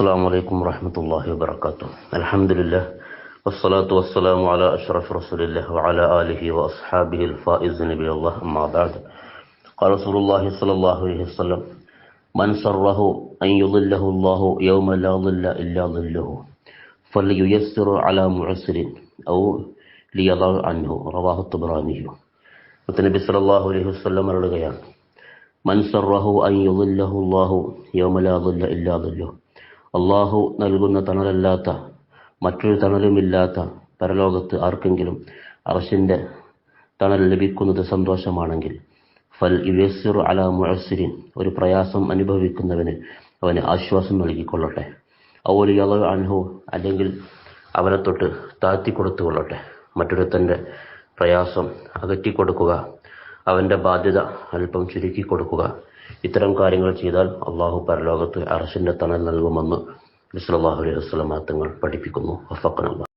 السلام عليكم ورحمة الله وبركاته. الحمد لله والصلاة والسلام على أشرف رسول الله وعلى آله وأصحابه الفائز نبي الله أما بعد قال رسول الله صلى الله عليه وسلم من سره أن يضله الله يوم لا ظل إلا ظله فلييسر على معسر أو ليضع عنه. رواه الطبراني. النبي صلى الله عليه وسلم رضي من سره أن يضله الله يوم لا ظل إلا ظله അല്ലാഹു നൽകുന്ന തണലല്ലാത്ത മറ്റൊരു തണലുമില്ലാത്ത പരലോകത്ത് ആർക്കെങ്കിലും അറശിന്റെ തണൽ ലഭിക്കുന്നത് സന്തോഷമാണെങ്കിൽ ഫൽ യുയസ്സിറു അല മുഴസിരിൻ ഒരു പ്രയാസം അനുഭവിക്കുന്നവന് അവന് ആശ്വാസം നൽകിക്കൊള്ളട്ടെ. ഔലിയളവ് അൻഹു അല്ലെങ്കിൽ അവനെ തൊട്ട് താഴ്ത്തി കൊടുത്തുകൊള്ളട്ടെ. മറ്റൊരുത്തന്റെ പ്രയാസം അകറ്റി കൊടുക്കുക അവന്റെ ബാധ്യത അല്പം ചുരുക്കി കൊടുക്കുക ഇത്തരം കാര്യങ്ങൾ ചെയ്താൽ അള്ളാഹു പരലോകത്ത് അറസിന്റെ തണൽ നൽകുമെന്ന് ബിസ്ലാഹു അലൈഹി വസ്ലമാ തങ്ങൾ പഠിപ്പിക്കുന്നു. വഫക്കനുള്ള